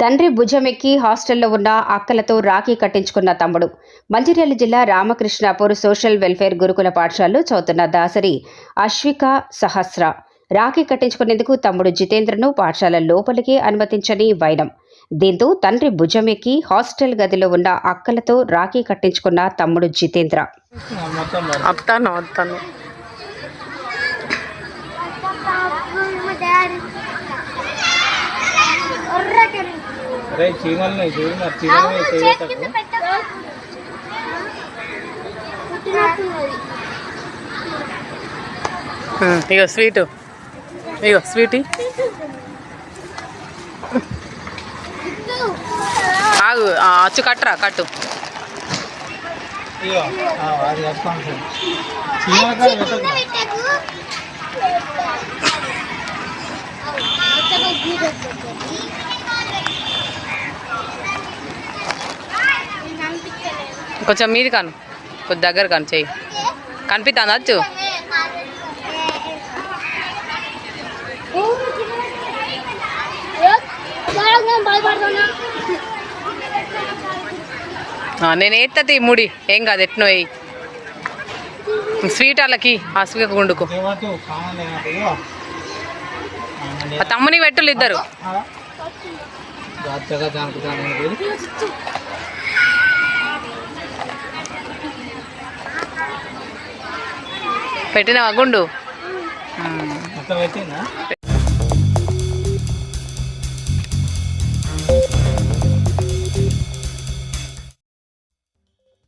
తండ్రి భుజమెక్కి హాస్టల్లో ఉన్న అక్కలతో రాఖీ కట్టించుకున్న తమ్ముడు. మంచిర్యాల జిల్లా రామకృష్ణాపూర్ సోషల్ వెల్ఫేర్ గురుకుల పాఠశాలలో చదువుతున్న దాసరి అశ్విక సహస్ర. రాఖీ కట్టించుకునేందుకు తమ్ముడు జితేంద్రను పాఠశాల లోపలికి అనుమతించని వైనం. దీంతో తండ్రి భుజమెక్కి హాస్టల్ గదిలో ఉన్న అక్కలతో రాఖీ కట్టించుకున్న తమ్ముడు జితేంద్ర. మొత్తం మరి చీమల్ని చూడు మరి చీమల్ని చేయటకు ఇగో స్వీట్. ఇగో స్వీట్. ఆగు ఆ, అచ్చు కట్టరా కట్టు. చీమల కొంచెం మీది కాను. కొంచెం దగ్గర కాను చెయ్యి. కనిపిస్తాను వచ్చు నేను ఎత్తది ముడి. ఏం కాదు ఎట్నో వేయి స్వీట్ వాళ్ళకి ఆ స్వీట్ గుండుకు. తమ్ముని పెట్టులు ఇద్దరు. పెట్టినవా? గుండు.